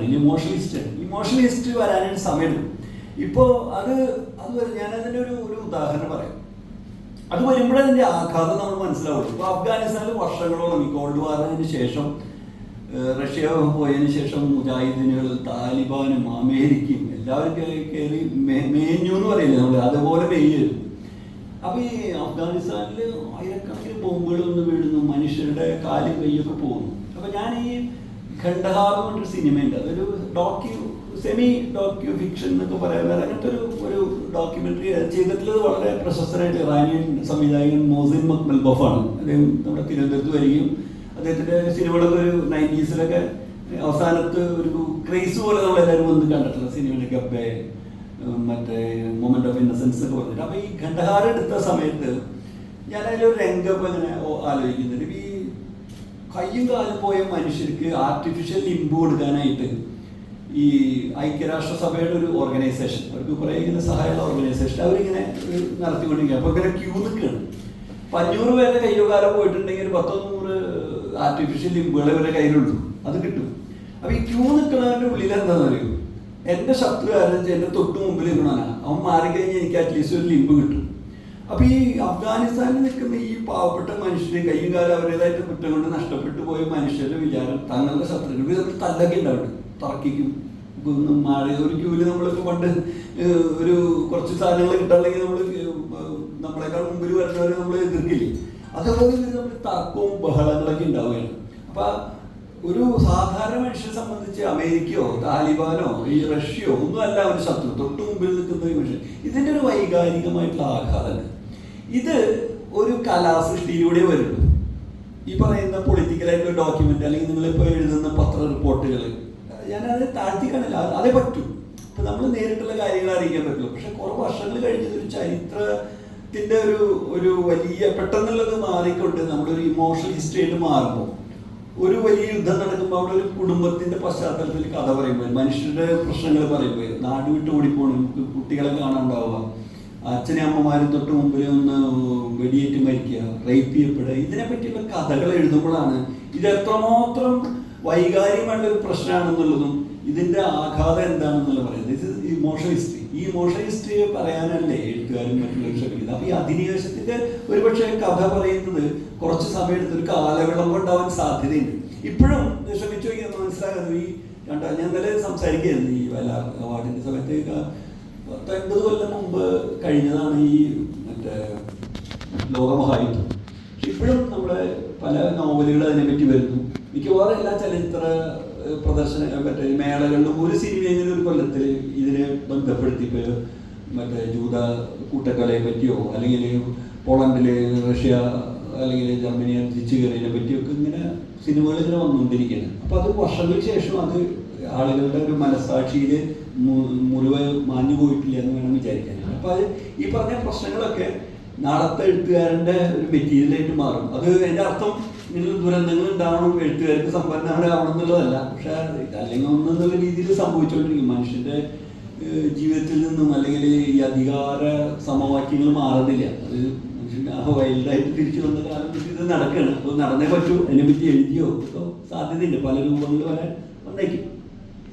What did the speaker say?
റൈറ്ററാണ് ഇമോഷണലിസ്റ്റ് ഇമോഷണലിസ്റ്റ് വരാനായിട്ട് സമയമെടുക്കും ഇപ്പോൾ അത് അത് ഞാനതിന്റെ ഒരു ഒരു ഉദാഹരണം പറയാം. അത് വരുമ്പോഴേ അതിന്റെ ആഘാതം നമ്മൾ മനസ്സിലാവുള്ളൂ. ഇപ്പോൾ അഫ്ഗാനിസ്ഥാനിൽ വർഷങ്ങളോളം ഈ കോൾഡ് വാറിന് ശേഷം റഷ്യ പോയതിന് ശേഷം മുജാഹിദീനുകൾ താലിബാനും അമേരിക്കയും എല്ലാവരും കയറി മേഞ്ഞു എന്ന് പറയില്ല നമ്മൾ അതുപോലെ മേയ്യായിരുന്നു അപ്പോൾ ഈ അഫ്ഗാനിസ്ഥാനിൽ ആയിരക്കണക്കിന് ബോംബുകൾ ഒന്ന് വീഴുന്നു. മനുഷ്യരുടെ കാലും കൈയൊക്കെ പോകുന്നു. അപ്പൊ ഞാൻ ഈ ഖണ്ഡഹാർ എന്ന് പറഞ്ഞൊരു സിനിമയുണ്ട്. അതൊരു ഡോക്യു സെമി ഡോക്യു ഫിക്ഷൻ എന്നൊക്കെ പറയാൻ അങ്ങനത്തെ ഒരു ഒരു ഡോക്യുമെന്ററി ചെയ്തിട്ടുള്ളത് വളരെ പ്രശസ്തനായിട്ട് ഇറാനിയൻ സംവിധായകൻ മോസിൻ മക്മൽ ബഫാണ് അദ്ദേഹം നമ്മുടെ തിരുവനന്തപുരത്ത് വരികയും അദ്ദേഹത്തിന്റെ സിനിമകളൊക്കെ ഒരു നയന്റീസിലൊക്കെ അവസാനത്ത് ഒരു ക്രേസ് പോലെ നമ്മളെല്ലാവരും വന്ന് കണ്ടിട്ടുള്ള സിനിമയുടെ ഗബ്ബെ മറ്റേ മൊമെന്റ് ഓഫ് ഇന്നസെൻസ് എന്നൊക്കെ പറഞ്ഞിട്ട്. അപ്പൊ ഈ ഖണ്ഡഹാർ എടുത്ത സമയത്ത് ഞാൻ അതിലൊരു രംഗം ഇങ്ങനെ ആലോചിക്കുന്നുണ്ട്. ഈ കയ്യും കാലും പോയ മനുഷ്യർക്ക് ആർട്ടിഫിഷ്യൽ ലിംബ് കൊടുക്കാനായിട്ട് ഈ ഐക്യരാഷ്ട്ര സഭയുടെ ഒരു ഓർഗനൈസേഷൻ അവർക്ക് കുറെ ഇങ്ങനെ സഹായമുള്ള ഓർഗനൈസേഷൻ അവരിങ്ങനെ നടത്തിക്കൊണ്ടിരിക്കുക അപ്പൊ ഇങ്ങനെ ക്യൂ നിൽക്കുകയാണ്. അപ്പൊ അഞ്ഞൂറ് പേരുടെ കയ്യോ കാലം പോയിട്ടുണ്ടെങ്കിൽ ഒരു പത്തോ നൂറ് ആർട്ടിഫിഷ്യൽ ലിംബുകൾ ഇവരുടെ കയ്യിലുള്ളൂ. അത് കിട്ടും. അപ്പൊ ഈ ക്യൂ നിൽക്കുന്നവരുടെ ഉള്ളിൽ എന്താണെന്ന് അറിയൂ എന്റെ ശത്രു ആരെന്ന് വെച്ചാൽ എന്റെ തൊട്ട് മുമ്പിൽ നിൽക്കണവനാ. അവൻ മാറിക്കഴിഞ്ഞാൽ എനിക്ക് അറ്റ്ലീസ്റ്റ് ഒരു ലിമ്പ് കിട്ടും. അപ്പൊ ഈ അഫ്ഗാനിസ്ഥാനിൽ നിൽക്കുന്ന ഈ പാവപ്പെട്ട മനുഷ്യന് കയ്യും കാലം അവരുടേതായിട്ട് കുറ്റം കൊണ്ട് നഷ്ടപ്പെട്ടു പോയ മനുഷ്യരുടെ വിചാരം തങ്ങളുടെ ശത്രുക്കൾ തമ്മിൽ തല്ലൊക്കെ ഉണ്ടാവും തർക്കിക്കും. മാറി ഒരു ക്യൂവിൽ നമ്മളിപ്പോൾ പണ്ട് ഒരു കുറച്ച് സാധനങ്ങൾ കിട്ടാണെങ്കിൽ നമ്മൾ നമ്മളെക്കാൾ മുമ്പിൽ വരുന്നവരെ നമ്മൾ എതിർക്കില്ലേ? അതേപോലെ നമ്മൾ തർക്കവും ബഹളങ്ങളൊക്കെ ഉണ്ടാവുകയാണ്. അപ്പൊ ഒരു സാധാരണ മനുഷ്യനെ സംബന്ധിച്ച് അമേരിക്കയോ താലിബാനോ ഈ റഷ്യയോ ഒന്നും അല്ല ഒരു ശത്രു. തൊട്ട് മുമ്പിൽ നിൽക്കുന്ന ഒരു മനുഷ്യൻ. ഇതിന്റെ ഒരു വൈകാരികമായിട്ടുള്ള ആഘാതമുണ്ട് ഇത് ഒരു കലാസൃഷ്ടിയിലൂടെ വരുള്ളൂ ഈ പറയുന്ന പൊളിറ്റിക്കൽ ആയിട്ടുള്ള ഡോക്യുമെന്റ് അല്ലെങ്കിൽ നിങ്ങളിപ്പോൾ എഴുതുന്ന പത്ര റിപ്പോർട്ടുകൾ ഞാനത് താഴ്ത്തി കാണില്ല അത് പറ്റൂ. ഇപ്പൊ നമ്മൾ നേരിട്ടുള്ള കാര്യങ്ങൾ അറിയിക്കാൻ പറ്റുള്ളൂ. പക്ഷെ കുറെ വർഷങ്ങൾ കഴിഞ്ഞത് ഒരു ചരിത്രത്തിന്റെ ഒരു ഒരു വലിയ പെട്ടെന്നുള്ളത് മാറിക്കൊണ്ട് നമ്മുടെ ഒരു ഇമോഷണൽ ഹിസ്റ്ററി ആയിട്ട് മാറുമ്പോൾ ഒരു വലിയ യുദ്ധം നടക്കുമ്പോൾ അവിടെ ഒരു കുടുംബത്തിന്റെ പശ്ചാത്തലത്തിൽ കഥ പറയുമ്പോൾ മനുഷ്യരുടെ പ്രശ്നങ്ങൾ പറയുമ്പോൾ നാട് വിട്ട് ഓടിപ്പോണം കുട്ടികളെ കാണാണ്ടാവുക അച്ഛനും അമ്മമാരും തൊട്ട് മുമ്പിൽ ഒന്ന് വെടിയേറ്റ് മരിക്കുക റേപ്പ് ചെയ്യപ്പെടുക ഇതിനെ പറ്റിയുള്ള കഥകൾ എഴുതുമ്പോഴാണ് ഇത് എത്രമാത്രം വൈകാരികമായിട്ടുള്ള ഒരു പ്രശ്നമാണെന്നുള്ളതും ഇതിന്റെ ആഘാതം എന്താണെന്നുള്ള പറയുന്നത്. ഇത് ഇമോഷൻ ഹിസ്റ്ററി ഈ ഇമോഷൻ ഹിസ്റ്ററി പറയാനല്ലേ എഴുത്തുകാരും മറ്റുള്ളവരും ശ്രമിക്കുന്നത് അപ്പൊ ഈ അധിനിവേശത്തിന്റെ ഒരുപക്ഷെ കഥ പറയുന്നത് കുറച്ച് സമയം എടുത്ത് ഒരു കാലവിളംബം ഉണ്ടാവാൻ സാധ്യതയുണ്ട്. ഇപ്പോഴും ശ്രമിച്ചു നോക്കി നമ്മൾ ഈ രണ്ടാം ഞാൻ ഇന്നലെ സംസാരിക്കുകയായിരുന്നു ഈ വല്ല അവാർഡിന്റെ സമയത്ത്. പത്തൊൻപത് കൊല്ലം മുമ്പ് കഴിഞ്ഞതാണ് ഈ മറ്റേ ലോകമഹായുദ്ധം. പക്ഷെ ഇപ്പോഴും നമ്മുടെ പല നോവലുകൾ അതിനെപ്പറ്റി വരുന്നു. മിക്കവാറും എല്ലാ ചലച്ചിത്ര പ്രദർശന മറ്റേ മേളകളിലും ഒരു സിനിമയെങ്കിലും ഒരു കൊല്ലത്തിൽ ഇതിനെ ബന്ധപ്പെടുത്തി ഇപ്പോൾ മറ്റേ ജൂത കൂട്ടക്കൊലയെ പറ്റിയോ അല്ലെങ്കിൽ പോളണ്ടിലെ റഷ്യ അല്ലെങ്കിൽ ജർമ്മനിയെ തിരിച്ചു കയറിയതിനെ പറ്റിയൊക്കെ ഇങ്ങനെ സിനിമകൾ ഇങ്ങനെ വന്നുകൊണ്ടിരിക്കുകയാണ്. അപ്പോൾ അത് വർഷങ്ങൾക്ക് ശേഷം അത് ആളുകളുടെ ഒരു മനസ്സാക്ഷിയിൽ മുറിവ് മാഞ്ഞു പോയിട്ടില്ല എന്ന് വേണം വിചാരിക്കാൻ. അപ്പോൾ അത് ഈ പറഞ്ഞ പ്രശ്നങ്ങളൊക്കെ നാളത്തെ എഴുത്തുകാരന്റെ ഒരു മെറ്റീരിയലായിട്ട് മാറും. അത് എന്റെ അർത്ഥം നിങ്ങൾ ദുരന്തങ്ങൾ ഉണ്ടാവണം എഴുത്തുകാർക്ക് സമ്പന്നരാവണം എന്നുള്ളതല്ല. പക്ഷെ അല്ലെങ്കിൽ ഒന്നെന്നുള്ള രീതിയിൽ സംഭവിച്ചുകൊണ്ടിരിക്കും. മനുഷ്യന്റെ ജീവിതത്തിൽ നിന്നും അല്ലെങ്കിൽ ഈ അധികാര സമവാക്യങ്ങൾ മാറുന്നില്ല. അത് വൈൽഡായിട്ട് തിരിച്ചു വന്ന കാലം തൊട്ട് ഇത് നടക്കുകയാണ് അപ്പോൾ നടന്നേ പറ്റൂ. അതിനെപ്പറ്റി എഴുതിയോ? ഇപ്പോൾ സാധ്യതയുണ്ട് പല രൂപങ്ങളിൽ വരാൻ വന്നേക്കും.